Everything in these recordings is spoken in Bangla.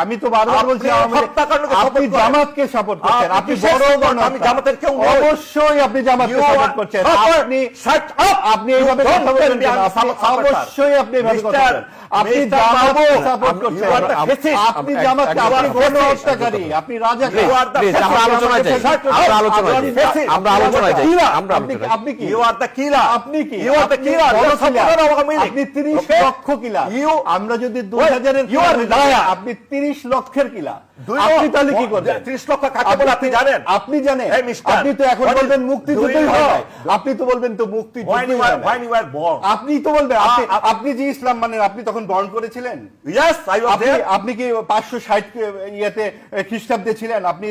আমি তো বারবার বলছি আপনি। জামাতকে সাপোর্ট করছেন আপনি বড় আমি জামাতের কেউ অবশ্যই আপনি জামাতকে সাপোর্ট করছেন আপনি আপনি এইভাবে কথা supporter. অবশ্যই আপনি এভাবে কথা বলেন আপনি জামাতকে সাপোর্ট করছেন. আপনি জামাতকে আপনি গণহত্যাকারী আপনি Please, আমরা আলোচনায় যাই। আমরা আলোচনায় যাই। আমরা আলোচনায় যাই। আমরা আপনি কি- আলোচনায় আপনি কি You are the killer. আপনি কি supporter of Aওয়ামী লীগ. আপনি 30 Okay? লক্ষ কিলা You- আমরা যদি দুই হাজারের আপনি 30 লক্ষের কিলা আপনি তাহলে কি করবেন? 30 লক্ষ কাকে বলে? আপনি জানেন? আপনি জানেন। আপনি তো এখন বলবেন মুক্তি যুদ্ধই হয়। আপনি তো বলবেন তো মুক্তি. আপনি তো বলবেন আপনি যে ইসলাম মানেন আপনি তখন বরণ করেছিলেন? আপনি কি পাঁচশো ষাট ইয়েতে খ্রিস্টাব্দে ছিলেন? আপনি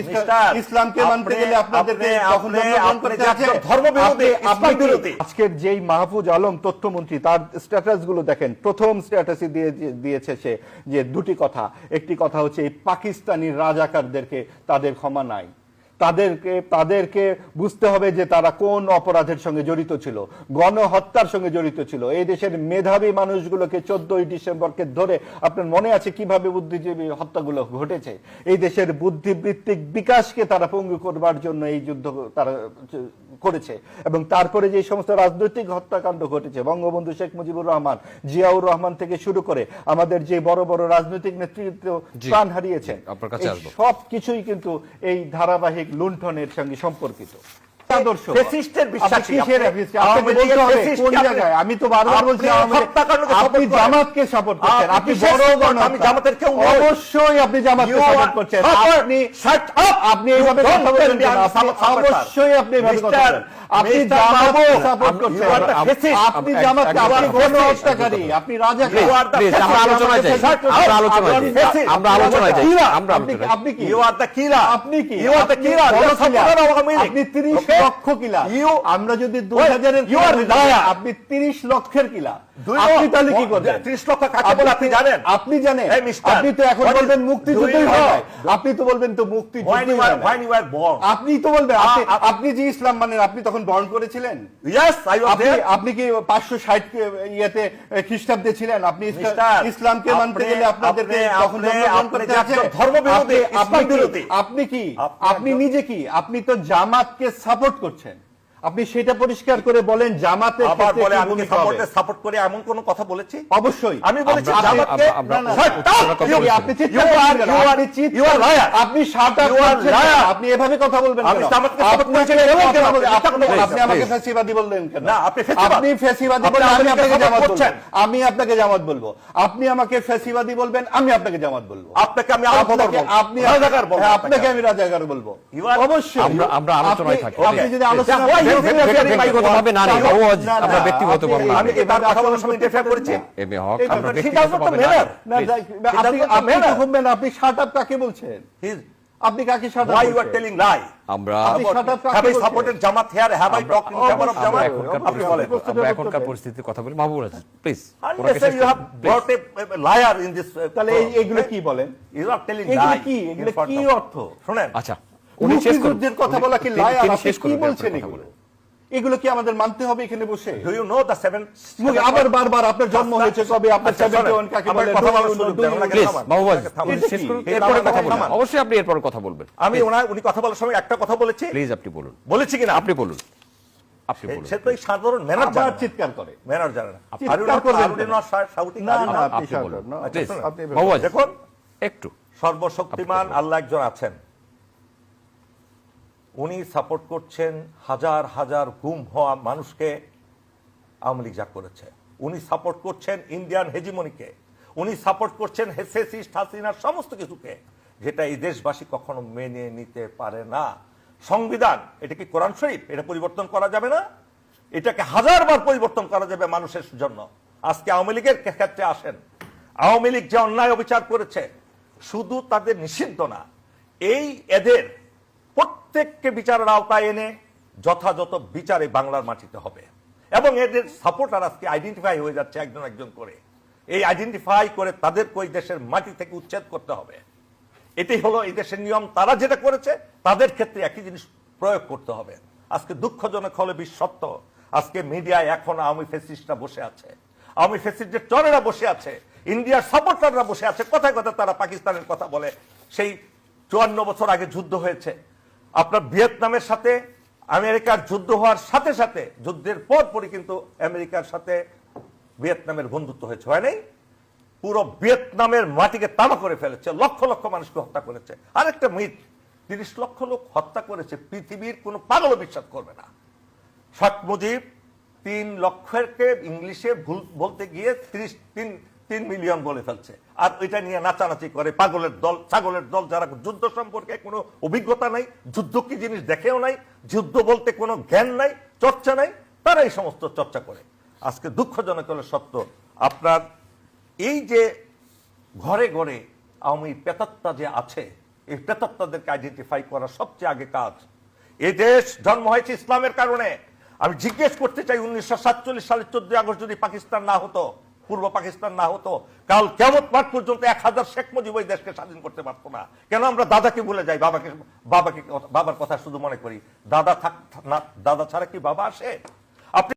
ইসলামকে মানতে গেলে আপনাদেরকে আপনি- তখন আপনি- জন্মগ্রহণ আপনি করতে যে আছে? একজন ধর্মবিরোধী, আপনি- আপনি ইসলাম কি- বিরোধী। আজকের যেই মাহফুজ আলম তথ্যমন্ত্রী তার স্ট্যাটাসগুলো দেখেন। প্রথম স্ট্যাটাসে দিয়ে দিয়েছে সে যে দুটি কথা। একটি কথা হচ্ছে এই পাকিস্তানি রাজাকারদেরকে তাদের ক্ষমা নাই। তাদেরকে তাদেরকে বুঝতে হবে যে তারা কোন অপরাধের সঙ্গে জড়িত ছিল গণহত্যার সঙ্গে জড়িত ছিল। এই দেশের মেধাবী মানুষগুলোকে চোদ্দই ডিসেম্বরকে ধরে আপনার মনে আছে কীভাবে বুদ্ধিজীবী হত্যাগুলো ঘটেছে? এই দেশের বুদ্ধিবৃত্তিক বিকাশকে তারা পঙ্গু করবার জন্য এই যুদ্ধ তারা করেছে এবং তারপরে যে সমস্ত রাজনৈতিক হত্যাকাণ্ড ঘটেছে বঙ্গবন্ধু শেখ মুজিবুর রহমান জিয়াউর রহমান থেকে শুরু করে আমাদের যে বড় বড় রাজনৈতিক নেতৃত্ব প্রাণ হারিয়েছেন সব কিছুই কিন্তু এই ধারাবাহিক লুণ্ঠনের সঙ্গে সম্পর্কিত। আদর্শ আপনি আমি তো বারবার বলছি। জামাতকে সাপোর্ট করছেন। বড় আমি জামাতের কেউ অবশ্যই আপনি জামাতকে You সাপোর্ট করছেন। আপনি আপনি এইভাবে কথা. অবশ্যই আপনি এভাবে কথা বলেন আপনি Mr. জামাতকে সাপোর্ট আপনি- করছেন জামাতকে গণহত্যাকারী আমরা আলোচনায় যাই। আমরা আলোচনায় যাই। আমরা আলোচনায় যাই। আমরা আপনি কি You are the killer. আপনি কি You are the আপনি killer. বড় You are killer। supporter of Aওয়ামী League. আপনি 30 লক্ষ কিলা You- আমরা যদি. আপনি 30 লক্ষের কিলা আপনি তাহলে কি করবেন 30 লক্ষ কাকে বলে আপনি জানেন? আপনি জানেন আপনি তো এখন বলবেন? হয় আপনি তো বলবেন তো হয়. আপনি তো বলবেন আপনি আ- আ- আপনি যে ইসলাম মানেন আপনি তখন বরণ করেছিলেন? আপনি আপনি কি পাঁচশো ষাট ইয়েতে খ্রিস্টাব্দে ছিলেন? আপনি ইসলামকে মানতে গেলে আপনাদেরকে আপনি- তখন কি- বিরোধী। আপনি কি আপনি আপনি নিজে কি আপনি তো জামাতকে সাপোর্ট করছেন। আপনি সেটা পরিষ্কার করে বলেন আবার ক্ষেত্রে বলে আমি সাপোর্টে সাপোর্ট করে এমন কোন কথা বলেছি? অবশ্যই। আমি বলেছি জামাতকে। আপনি আপনি আপনি এভাবে কথা বলবেন আমি জামাতকে কেন? কথা আপনি- আমাকে ফ্যাসিবাদী বললেন কেন? না, আপনি আপনি ফ্যাসিবাদী আমি আপনাকে জামাত বলব। আমি আপনাকে জামাত বলব। আপনি আমাকে ফ্যাসিবাদী বলবেন আমি আপনাকে জামাত বলব। আপনাকে আমি আপনাকে- আপনি রাজাকার বলব হ্যাঁ, আপনাকে। আমি রাজাকার বলব। অবশ্যই। আমরা- আমরা আলোচনায় আপনি- থাকি। আপনি যদি আলোচনা ব্যক্তিগতভাবে না নিই, আপনি- আমি এবার কথা বলার সময় interfere করেছি? এম হক এই আমরা ব্যাপারটা ঠিক আছে, ব্যক্তিগতভাবে না মেলার। না, Please. যাই- It আপনি আপনি matter. আপনি শাট আপ কাকে বলছেন আপনি কাকে শাট আপ are telling আমরা আপনি বলেন। এখনকার পরিস্থিতির কথা বলি মাহবুব রাজ প্লিজ uh, তাহলে এইগুলো কি বলেন এগুলো কি এগুলো কি অর্থ শোনেন, আচ্ছা উনি শেষ কথা বলা কি লায়ার আপনি শেষ কি বলছেন এগুলো। এগুলো কি আমাদের মানতে হবে এখানে বসে? You know the seven? মুখ- আবার বারবার আপনার জন্ম হয়েছে কবে আপনার আচ্ছা, শোনেন, 71 কাকে বলে? কথা বলার সুযোগ দেন, ওনাকে থামান, শেষ করুন এরপরে কথা অবশ্যই আপনি এরপরে কথা বলবেন। আমি ওনার উনি কথা বলার সময় একটা কথা বলেছি। প্লিজ আপনি বলুন। বলেছি কিনা? আপনি বলুন। আপনি সে তো সাধারণ ম্যানার চিৎকার করে। ম্যানার জানে না। করবেন? না না আপনি। না, দেখুন একটু। সর্বশক্তিমান আল্লাহ একজন আছেন। উনি সাপোর্ট করছেন হাজার হাজার গুম হওয়া মানুষকে আওয়ামী লীগ যা করেছে। উনি সাপোর্ট করছেন ইন্ডিয়ান হেজিমনিকে। উনি সাপোর্ট করছেন হেসেসিস্ট হাসিনার সমস্ত কিছুকে, যেটা এই দেশবাসী কখনো মেনে নিতে পারে না। সংবিধান, এটা কি কোরআন শরীফ? এটা পরিবর্তন করা যাবে না? এটাকে হাজারবার পরিবর্তন করা যাবে মানুষের জন্য। আজকে আওয়ামী লীগের ক্ষেত্রে আসেন। আওয়ামী লীগ যে অন্যায় অবিচার করেছে, শুধু তাদের নিষিদ্ধ না, এই এদের প্রত্যেককে বিচারের আওতায় এনে যথাযথ বিচারে বাংলার মাটিতে হবে। এবং এদের সাপোর্টার আজকে আইডেন্টিফাই হয়ে যাচ্ছে একজন একজন করে। এই আইডেন্টিফাই করে তাদের ওই দেশের মাটি থেকে উচ্ছেদ করতে হবে। এটাই হলো এই দেশের নিয়ম। তারা যেটা করেছে, তাদের ক্ষেত্রে একই জিনিস প্রয়োগ করতে হবে। আজকে দুঃখজনক হলে বিশ্বত্ব। আজকে মিডিয়ায় এখন আওয়ামী ফেসিস্টরা বসে আছে। আওয়ামী ফেসিডের চরেরা বসে আছে। ইন্ডিয়ার সাপোর্টাররা বসে আছে। কথায় কথা তারা পাকিস্তানের কথা বলে। সেই চুয়ান্ন বছর আগে যুদ্ধ হয়েছে। আপনার ভিয়েতনামের সাথে, আমেরিকার যুদ্ধ হওয়ার সাথে সাথে, যুদ্ধের পর পরই কিন্তু আমেরিকার সাথে ভিয়েতনামের বন্ধুত্ব হয়েছে, হয় নাই? পুরো ভিয়েতনামের মাটিকে তামা করে ফেলেছে, লক্ষ লক্ষ মানুষকে হত্যা করেছে। আরেকটা মিথ, তিরিশ লক্ষ লোক হত্যা করেছে, পৃথিবীর কোনো পাগলও বিশ্বাস করবে না। শেখ মুজিব তিন লক্ষকে ইংলিশে ভুল বলতে গিয়ে ত্রিশ, তিন তিন মিলিয়ন বলে ফেলছে। আর ওইটা নিয়ে নাচানাচি করে পাগলের দল, ছাগলের দল, যারা যুদ্ধ সম্পর্কে কোনো অভিজ্ঞতা নাই, যুদ্ধ কি জিনিস দেখেও নাই, যুদ্ধ বলতে কোনো জ্ঞান নাই, চর্চা নাই তারা এই সমস্ত চর্চা করে। আজকে দুঃখজনক হলে সত্য, আপনার এই যে ঘরে ঘরে আওয়ামী পেতাত্তা যে আছে, এই পেতাত্তাদেরকে আইডেন্টিফাই করা সবচেয়ে আগে কাজ। এই দেশ জন্ম হয়েছে ইসলামের কারণে। আমি জিজ্ঞেস করতে চাই, উনিশশো সাতচল্লিশ সালের চোদ্দ আগস্ট যদি পাকিস্তান না হতো পূর্ব পাকিস্তান না হতো, কাল কেমন মাঠ পর্যন্ত এক হাজার শেখ মুজিব ওই দেশকে স্বাধীন করতে পারতো না। কেন আমরা দাদাকে ভুলে যাই? বাবাকে বাবাকে বাবার কথা শুধু মনে করি। দাদা থাক না, দাদা ছাড়া কি বাবা আসে? আপনি